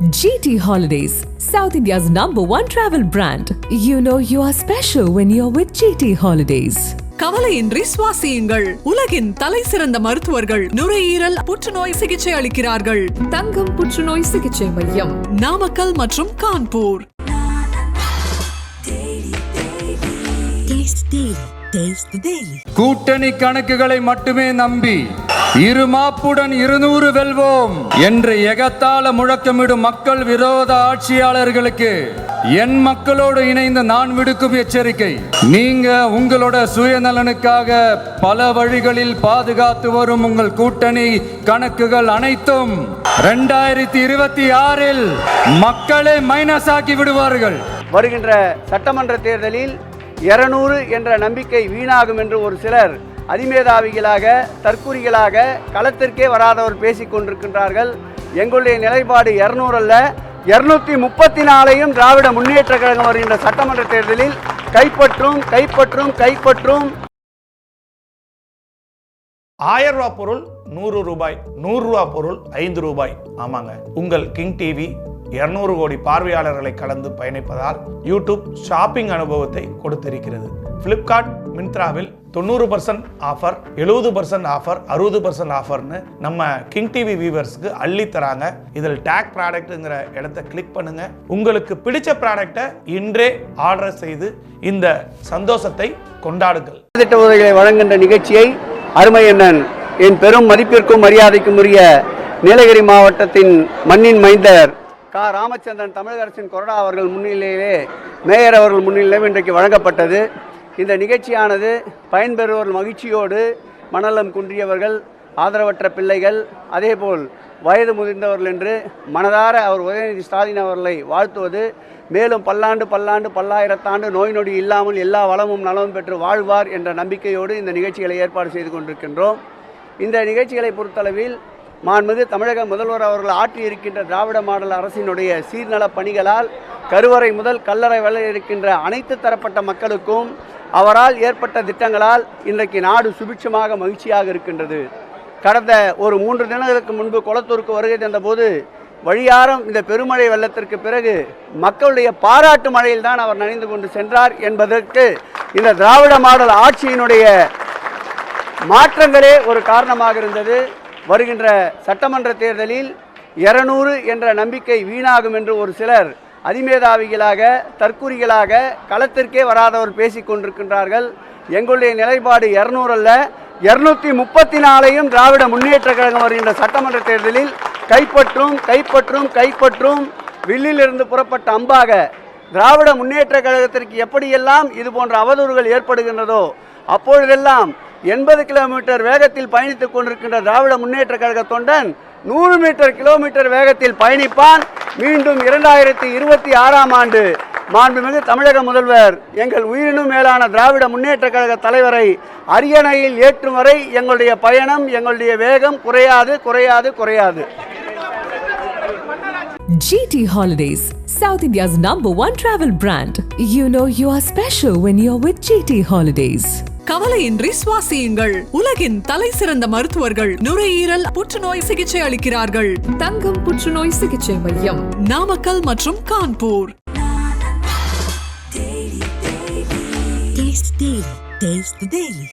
GT Holidays, South India's number one travel brand. You know you are special when you're with GT Holidays. கவலையின்றி சுவாசியுங்கள் உலகின் தலை சிறந்த மருத்துவர்கள் நுரையீரல் புற்றுநோய் சிகிச்சை அளிக்கிறார்கள் தங்கம் புற்றுநோய் சிகிச்சை மையம் நாமக்கல் மற்றும் Kanpur Taste Daily. Taste the Daily. கூட்டணி கணக்குகளை மட்டுமே நம்பி இரு மாப்புடன் இருநூறு வெல்வோம் என்று எகத்தால முழக்கமிடும் மக்கள் விரோத ஆட்சியாளர்களுக்கு என் மக்களோடு இணைந்து நான் விடுக்கும் எச்சரிக்கை. நீங்க உங்களோட சுயநலனுக்காக பல வழிகளில் பாதுகாத்து வரும் உங்கள் கூட்டணி கணக்குகள் அனைத்தும் ரெண்டாயிரத்தி இருபத்தி ஆறில் மக்களே மைனஸ் ஆக்கி விடுவார்கள். வருகின்ற சட்டமன்ற தேர்தலில் இருநூறு என்ற நம்பிக்கை வீணாகும் என்று ஒரு சிலர் அதிமேதாவிகளாக தற்கூரிகளாக களத்திற்கே வராதவர் பேசிக் கொண்டிருக்கின்றார்கள். எங்களுடைய நிலைப்பாடு இருநூறு அல்ல. இருநூத்தி முப்பத்தி நாலையும் திராவிட முன்னேற்ற கழகம் வருகின்ற சட்டமன்ற தேர்தலில் கைப்பற்றும் கைப்பற்றும் கைப்பற்றும். ஆயிரம் ரூபாய் பொருள் நூறு ரூபாய் நூறு ரூபாய் பொருள் ஐந்து ரூபாய். ஆமாங்க. உங்கள் கிங் டிவி இருநூறு கோடி பார்வையாளர்களை கலந்து பயணிப்பதால் யூடியூப் ஷாப்பிங் அனுபவத்தை கொடுத்திருக்கிறது. ஃப்ளிப்கார்ட் மின்த்ராவில் தொண்ணூறு பர்சன்ட் ஆஃபர் எழுபது பர்சன்ட் ஆஃபர் அறுபது பர்சன்ட் ஆஃபர்னு நம்ம கிங் டிவி வியூவர்ஸ்க்கு அள்ளி தராங்க. இதில் டேக் ப்ராடக்ட்டுங்கிற இடத்த கிளிக் பண்ணுங்க. உங்களுக்கு பிடிச்ச ப்ராடக்டை இன்றே ஆர்டர் செய்து இந்த சந்தோஷத்தை கொண்டாடுங்கள். திட்ட உதவிகளை வழங்குகின்ற நிகழ்ச்சியை அருமை அண்ணன் என் பெரும் மதிப்பிற்கும் மரியாதைக்கும் உரிய நீலகிரி மாவட்டத்தின் மண்ணின் மைந்தர் கா. ராமச்சந்திரன் தமிழக அரசின் கொரடா அவர்கள் முன்னிலையிலே மேயர் அவர்கள் முன்னிலையிலும் இன்றைக்கு வழங்கப்பட்டது. இந்த நிகழ்ச்சியானது பயன்பெறுவோர் மகிழ்ச்சியோடு மணலம் குன்றியவர்கள் ஆதரவற்ற பிள்ளைகள் அதேபோல் வயது முதிர்ந்தவர்கள் என்று மனதார அவர் உதயநிதி ஸ்டாலின் அவர்களை வாழ்த்துவது. மேலும் பல்லாண்டு பல்லாண்டு பல்லாயிரத்தாண்டு நோய் நொடி இல்லாமல் எல்லா வளமும் நலமும் பெற்று வாழ்வார் என்ற நம்பிக்கையோடு இந்த நிகழ்ச்சிகளை ஏற்பாடு செய்து கொண்டிருக்கின்றோம். இந்த நிகழ்ச்சிகளை பொறுத்தளவில் மாண்புமிகு தமிழக முதல்வர் அவர்கள் ஆற்றி இருக்கின்ற திராவிட மாடல் அரசினுடைய சீர்நல பணிகளால் கருவறை முதல் கல்லறை வரை இருக்கின்ற அனைத்து தரப்பட்ட மக்களுக்கும் அவரால் ஏற்பட்ட திட்டங்களால் இன்றைக்கு நாடு சுபிட்சமாக மகிழ்ச்சியாக இருக்கின்றது. கடந்த ஒரு மூன்று தினங்களுக்கு முன்பு குளத்தூருக்கு வருகை தந்தபோது வழியாரம் இந்த பெருமழை வெள்ளத்திற்கு பிறகு மக்களுடைய பாராட்டு மழையில் தான் அவர் நனைந்து கொண்டு சென்றார் என்பதற்கு இந்த திராவிட மாடல் ஆட்சியினுடைய மாற்றங்களே ஒரு காரணமாக இருந்தது. வருகின்ற சட்டமன்ற தேர்தலில் இருநூறு என்ற நம்பிக்கை வீணாகும் என்று ஒரு சிலர் அதிமேதாவிகளாக தற்குறிகளாக களத்திற்கே வராதவர் பேசி கொண்டிருக்கின்றார்கள். எங்களுடைய நிலைப்பாடு இருநூறு அல்ல. இருநூத்தி முப்பத்தி நாலையும் திராவிட முன்னேற்ற கழகம் வருகின்ற சட்டமன்ற தேர்தலில் கைப்பற்றும் கைப்பற்றும் கைப்பற்றும் வில்லிலிருந்து புறப்பட்ட அம்பாக திராவிட முன்னேற்ற கழகத்திற்கு எப்படியெல்லாம் இது போன்ற அவதூறுகள் ஏற்படுகின்றதோ அப்பொழுதெல்லாம் எண்பது கிலோமீட்டர் வேகத்தில் பயணித்துக் கொண்டிருக்கின்ற திராவிட முன்னேற்ற கழக தொண்டன் நூறு மீட்டர் கிலோமீட்டர் வேகத்தில் பயணிப்பான் மீண்டும் இரண்டாயிரத்தி இருபத்தி ஆறாம் ஆண்டு மாண்புமிகு தமிழக முதல்வர் எங்கள் உயிரினும் மேலான திராவிட முன்னேற்ற கழக தலைவரை அரியணையில் ஏற்றும் வரை எங்களுடைய பயணம் எங்களுடைய வேகம் குறையாது குறையாது குறையாது GT Holidays, South India's number one travel brand. You know you are special when you're with GT Holidays. கவலையின்றி சுவாசியுங்கள். உலகின் தலை சிறந்த மருத்துவர்கள் நுரையீரல் புற்றுநோய் சிகிச்சை அளிக்கிறார்கள். தங்கம் புற்றுநோய் சிகிச்சை மையம் நாமக்கல் மற்றும் கான்பூர். Taste the Daily.